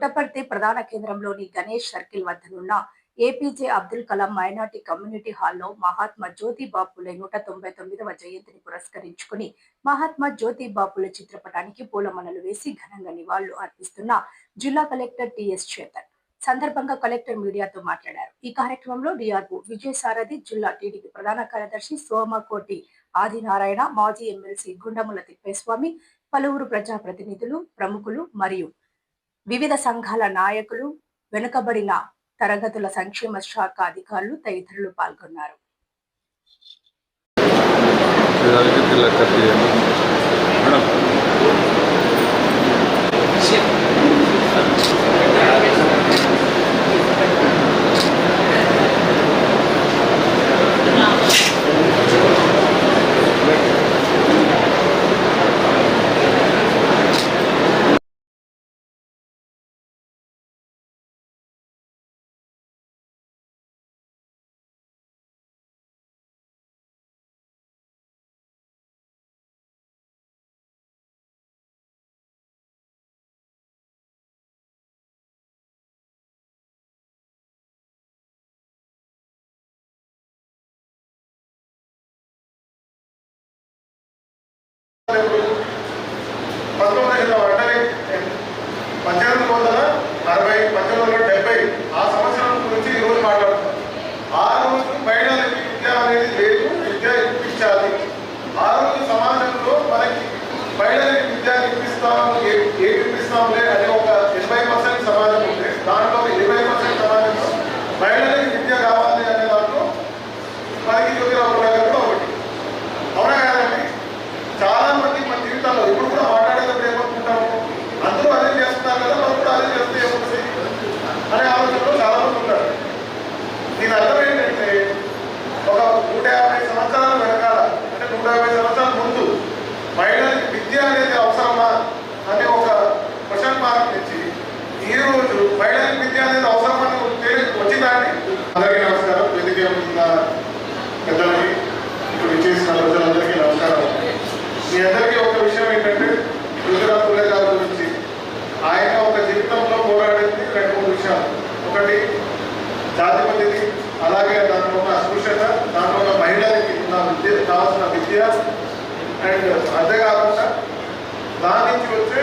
పుట్టపర్తి ప్రధాన కేంద్రంలోని గణేష్ సర్కిల్ వద్దనున్న APJ Abdul Kalam minority community హాల్లో మహాత్మా జ్యోతి బాపులే నూట తొంభై తొమ్మిదవ జయంతిని పురస్కరించుకుని మహాత్మా జ్యోతి బాపుల చిత్రపటానికి పూలమాలలు వేసి ఘనంగా నివాళులు అర్పిస్తున్న జిల్లా కలెక్టర్ టిఎస్ చేతన్ సందర్భంగా కలెక్టర్ మీడియాతో మాట్లాడారు. ఈ కార్యక్రమంలో డిఆర్ఓ విజయసారథి జిల్లా టీడీపీ ప్రధాన కార్యదర్శి సోమకోటి ఆదినారాయణ మాజీ ఎమ్మెల్సీ గుండముల తిప్పేస్వామి పలువురు ప్రజాప్రతినిధులు ప్రముఖులు మరియు వివిధ సంఘాల నాయకులు వెనుకబడిన తరగతుల సంక్షేమ శాఖ అధికారులు తదితరులు పాల్గొన్నారు. కార్మికుడు పంతొమ్మిది వందల వెంటనే అరవై పద్దెనిమిది వందల డెబ్బై ఆ సంవత్సరం గురించి ఈరోజు మాట్లాడుతున్నాం ఆ మహిళలకి విద్య అనేది లేదు విద్య ఇప్పించాలి ఆ రోజు సమాజంలో మనకి మహిళలకి విద్య ఇప్పిస్తాము ఏ ఇప్పిస్తాంలే అనే ఒక ఎనభై పర్సెంట్ సమాజం ఉంది దాంట్లో ఇరవై పర్సెంట్ సమాజంలో మహిళలకి విద్య కావాలి అనే దాంట్లో మనకి అలాగే అందరికీ నమస్కారం. వేదిక మీద ఉన్న పెద్దలకి ఇప్పుడు విచ్చేసిన ప్రజలందరికీ నమస్కారం. మీ అందరికీ ఒక విషయం ఏంటంటే గుజరాత్ పుల్లే గారి గురించి. ఆయన ఒక జీవితంలో పోరాడింది రెండు మూడు విషయాలు. ఒకటి జాతిపతిని అలాగే దాంట్లో ఉన్న అస్పృశ్యత దాంట్లో ఉన్న మహిళలకి ఉన్న విద్య కావాల్సిన విద్య అండ్ అదే కాకుండా దాని నుంచి వచ్చే